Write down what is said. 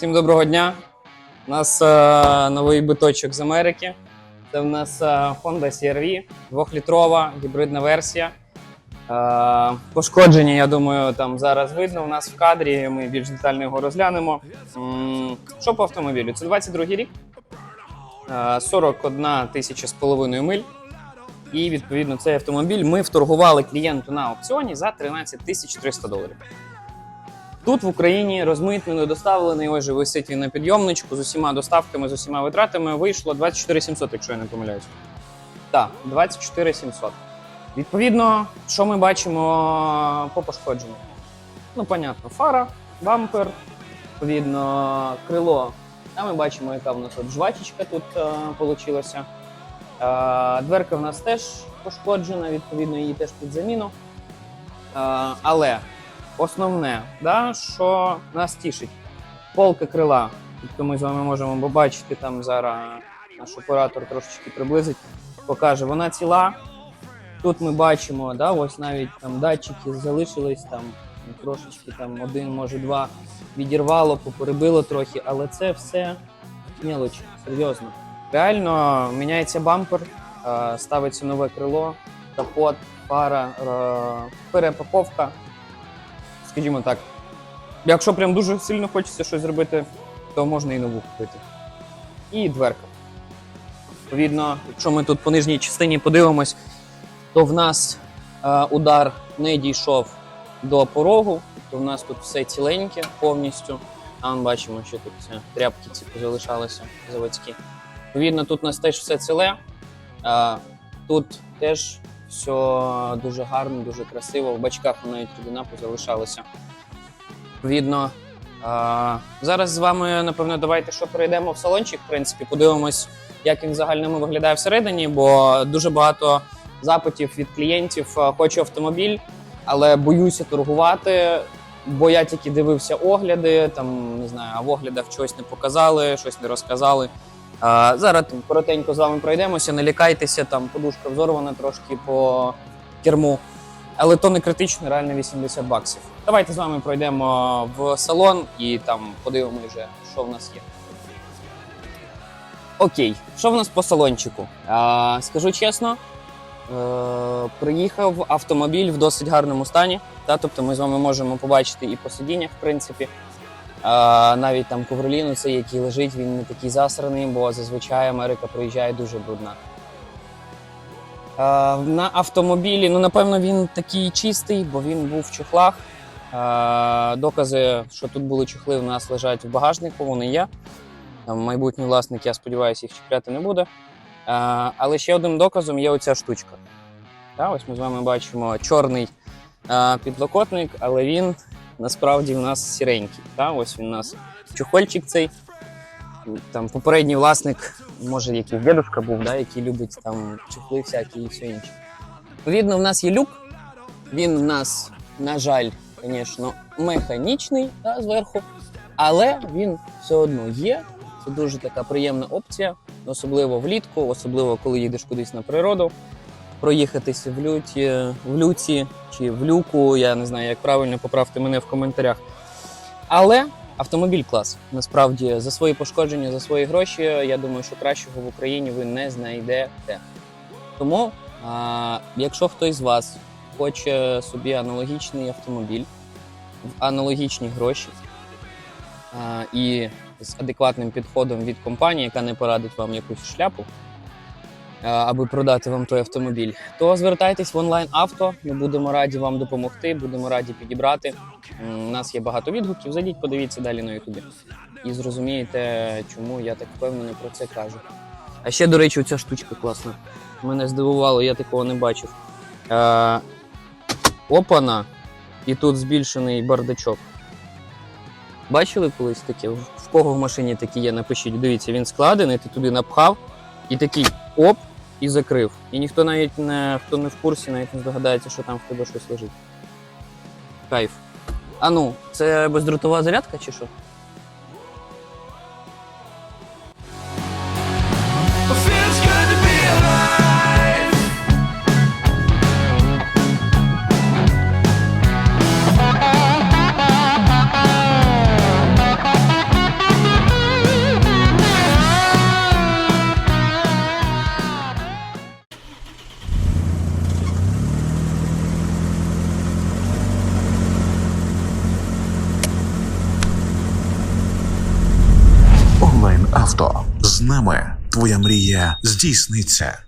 Всім доброго дня. У нас е, новий биточок з Америки. Це в нас е, Honda CR-V, 2-літрова гібридна версія. Е, пошкодження, я думаю, там зараз видно. У нас в кадрі. Ми більш детально його розглянемо. М, Що по автомобілю? Це 22 рік, е, 41 тисяча з половиною миль. І відповідно цей автомобіль ми вторгували клієнту на аукціоні за 13 тисяч 300 доларів. Тут в Україні розмитнено, доставлений, ось же висить він на підйомничку з усіма доставками, з усіма витратами. Вийшло 24 700, якщо я не помиляюсь. Так, 24 700. Відповідно, що ми бачимо по пошкодженню? Ну, понятно, фара, бампер, відповідно, крило. А ми бачимо, яка в нас от жвачечка тут вийшла. Е, дверка в нас теж пошкоджена, відповідно, її теж під заміну. Е, але основне, да, що нас тішить, полка крила. Тобто ми з вами можемо побачити там зараз наш оператор трошечки приблизить, покаже, вона ціла. Тут ми бачимо, да, ось навіть там датчики залишились там трошечки, там один, може два відірвало, поперебило трохи, але це все мелочі, серйозно. Реально міняється бампер, ставиться нове крило, капот, фара, е, перепаковка. Скажімо так, якщо прям дуже сильно хочеться щось зробити, то можна і нову купити. І дверка. Відповідно, якщо ми тут по нижній частині подивимось, то в нас е, удар не дійшов до порогу, тобто в нас тут все ціленьке повністю. А ми бачимо, що тут це тряпки ці залишалися заводські. Відповідно, тут у нас теж все ціле. А, тут теж все дуже гарно, дуже красиво. В бачках навіть рідина позалишалася. Відповідно, а, зараз з вами, напевно, давайте що перейдемо в салончик. В принципі, подивимось, як він загальному виглядає всередині, бо дуже багато запитів від клієнтів. Хочу автомобіль, але боюся торгувати. Бо я тільки дивився огляди, там не знаю, а в оглядах щось не показали, щось не розказали. Зараз коротенько з вами пройдемося, не лякайтеся, там подушка взорвана трошки по керму. Але то не критично, реально 80 баксів. Давайте з вами пройдемо в салон і там подивимося що в нас є. Окей, що в нас по салончику? А, скажу чесно, е, приїхав автомобіль в досить гарному стані. Та, тобто ми з вами можемо побачити і по сидіннях, в принципі. Навіть там ковролін, цей, який лежить, він не такий засраний, бо зазвичай Америка приїжджає дуже брудна. На автомобілі, ну напевно, він такий чистий, бо він був в чохлах. Докази, що тут були чохли, у нас лежать в багажнику, вони є. Майбутній власник, я сподіваюся, їх чіпляти не буде. Але ще одним доказом є оця штучка. Ось ми з вами бачимо чорний підлокотник, але він насправді у нас сіренький. Та? Ось він у нас чохольчик цей. Там попередній власник, може, якийсь дедушка був, да, який любить там чохли всякі і все інше. Відповідно, в нас є люк. Він у нас, на жаль, звісно, механічний да, зверху, але він все одно є. Це дуже така приємна опція, особливо влітку, особливо коли їдеш кудись на природу. Проїхатися в люті, в люці чи в люку, я не знаю, як правильно поправте мене в коментарях. Але автомобіль клас. Насправді за свої пошкодження, за свої гроші, я думаю, що кращого в Україні ви не знайдете. Тому, а, якщо хтось з вас хоче собі аналогічний автомобіль в аналогічні гроші а, і з адекватним підходом від компанії, яка не порадить вам якусь шляпу, аби продати вам той автомобіль, то звертайтесь в онлайн авто. Ми будемо раді вам допомогти, будемо раді підібрати. У нас є багато відгуків. Зайдіть, подивіться далі на Ютубі. І зрозумієте, чому я так впевнено про це кажу. А ще, до речі, ця штучка класна. Мене здивувало, я такого не бачив. Е, опана, і тут збільшений бардачок. Бачили колись таке? В кого в машині такі є, напишіть. Дивіться, він складений, ти туди напхав і такий оп, і закрив. І ніхто навіть не хто не в курсі, навіть не здогадається, що там в тебе щось лежить. Кайф. А ну, це бездротова зарядка чи що? Нами твоя мрія здійсниться.